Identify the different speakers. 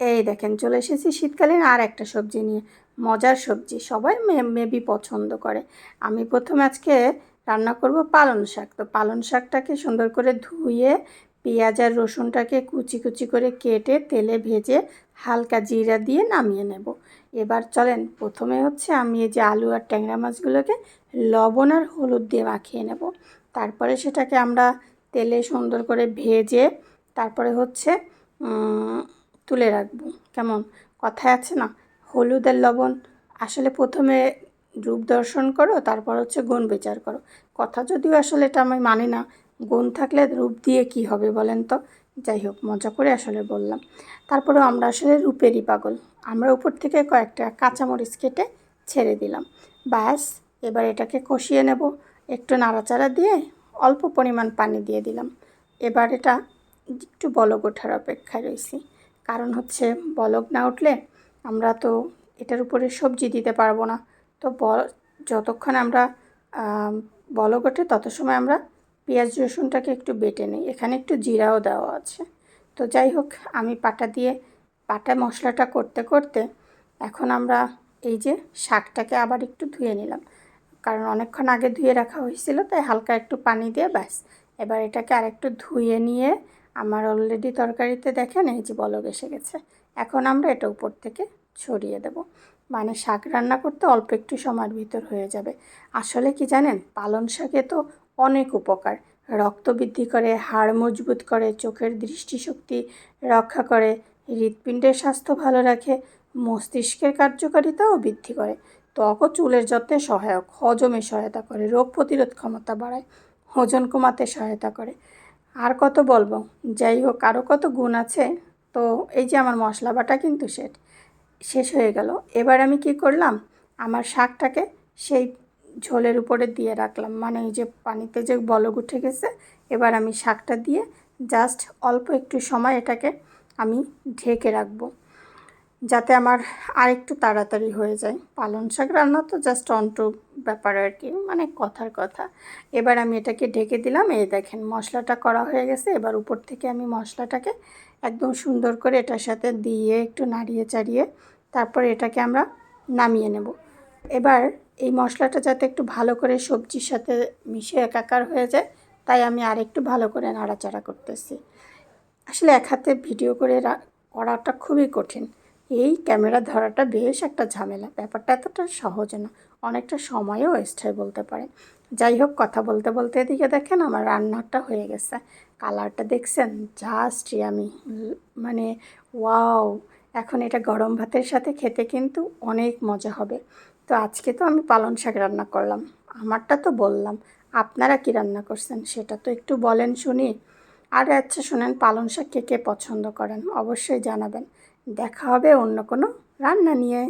Speaker 1: এই দেখেন, চলে এসেছি শীতকালীন আর একটা সবজি নিয়ে। মজার সবজি, সবাই মেবি পছন্দ করে। আমি প্রথমে আজকে রান্না করব পালং শাক। তো পালং শাকটাকে সুন্দর করে ধুয়ে পেঁয়াজ আর রসুনটাকে কুচি কুচি করে কেটে তেলে ভেজে হালকা জিরা দিয়ে নামিয়ে নেব। এবার চলেন, প্রথমে হচ্ছে আমি এই যে আলু আর ট্যাংরা মাছগুলোকে লবণ আর হলুদ দিয়ে মাখিয়ে নেব। তারপরে সেটাকে আমরা তেলে সুন্দর করে ভেজে, তারপরে হচ্ছে তুলে রাখব। কেমন? কথায় আছে না? হলুদের লবণ। আসলে প্রথমে রূপ দর্শন করো, তারপর হচ্ছে গুণ বিচার করো। কথা যদিও আসলে এটা আমি মানি না, গুণ থাকলে রূপ দিয়ে কি হবে বলেন তো? যাই হোক, মজা করে আসলে বললাম। তারপরেও আমরা আসলে রূপেরই পাগল। আমরা উপর থেকে কয়েকটা কাঁচামরিচ কেটে ছেড়ে দিলাম। ব্যাস, এবার এটাকে কষিয়ে নেব। একটু নাড়াচাড়া দিয়ে অল্প পরিমাণ পানি দিয়ে দিলাম। এবার এটা একটু বলক ওঠার অপেক্ষায় রয়েছি। কারণ হচ্ছে বলক না উঠলে আমরা তো এটার উপরে সবজি দিতে পারব না। তো যতক্ষণ আমরা বলক ওঠে তত সময় আমরা পেঁয়াজ, রসুনটাকে একটু বেটে নিই। এখানে একটু জিরাও দেওয়া আছে। তো যাই হোক, আমি পাটা দিয়ে, পাটা মশলাটা করতে করতে এখন আমরা এই যে শাকটাকে আবার একটু ধুয়ে নিলাম। কারণ অনেকক্ষণ আগে ধুয়ে রাখা হয়েছিল, তাই হালকা একটু পানি দিয়ে ব্যাস। এবার এটাকে আরেকটু ধুয়ে নিয়ে আমার অলরেডি তরকারিতে দেখেন এই যে বলক এসে গেছে। এখন আমরা এটা উপর থেকে ছড়িয়ে দেব। মানে শাক রান্না করতে অল্প একটু সময়ের ভিতর হয়ে যাবে। আসলে কি জানেন, পালং শাকে তো অনেক উপকার। রক্ত বৃদ্ধি করে, হাড় মজবুত করে, চোখের দৃষ্টিশক্তি রক্ষা করে, হৃৎপিণ্ডের স্বাস্থ্য ভালো রাখে, মস্তিষ্কের কার্যকারিতাও বৃদ্ধি করে। ত্বক ও চুলের যত্নে সহায়ক, হজমে সহায়তা করে, রোগ প্রতিরোধ ক্ষমতা বাড়ায়, ওজন কমাতে সহায়তা করে। আর কত বলব? যাই হোক আরও কত গুণ আছে? তো এই যে আমার মশলা বাটা কিন্তু সেট শেষ হয়ে গেল। এবার আমি কি করলাম? আমার শাকটাকে সেই ঝোলের উপরে দিয়ে রাখলাম। মানে এই যে পানিতে যে বলক উঠে গেছে, এবার আমি শাকটা দিয়ে জাস্ট অল্প একটু সময় এটাকে আমি ঢেকে রাখব। যাতে আমার আর একটু তাড়াতাড়ি হয়ে যায়। পালং শাক রান্না তো জাস্ট অন্টু ব্যাপার আর কি মানে কথার কথা। এবার আমি এটাকে ঢেকে দিলাম, এই দেখেন মশলাটা করা হয়ে গেছে। এবার উপর থেকে আমি মশলাটাকে একদম সুন্দর করে এটার সাথে দিয়ে একটু নাড়িয়ে চাড়িয়ে তারপর এটাকে আমরা নামিয়ে নেব। এবার এই মশলাটা যাতে একটু ভালো করে সবজির সাথে মিশে একাকার হয়ে যায়, তাই আমি আর একটু ভালো করে নাড়াচাড়া করতেছি। আসলে এক হাতে ভিডিও করে করাটা খুবই কঠিন। এই ক্যামেরা ধরাটা বেশ একটা ঝামেলা। ব্যাপারটা এতটা সহজ না, অনেকটা সময়ও ওয়েস্ট হয় বলতে পারে। যাই হোক, কথা বলতে বলতে এদিকে দেখেন আমার রান্নাটা হয়ে গেছে। কালারটা দেখছেন? জাস্ট আমি মানে ওয়াও এখন এটা গরম ভাতের সাথে খেতে কিন্তু অনেক মজা হবে। তো আজকে তো আমি পালং শাক রান্না করলাম। আমারটা তো বললাম, আপনারা কি রান্না করছেন? সেটা তো একটু বলেন শুনি। আর আচ্ছা শোনেন, পালং শাক কে কে পছন্দ করেন? অবশ্যই জানাবেন। দেখা হবে অন্য কোনো রান্না নিয়ে।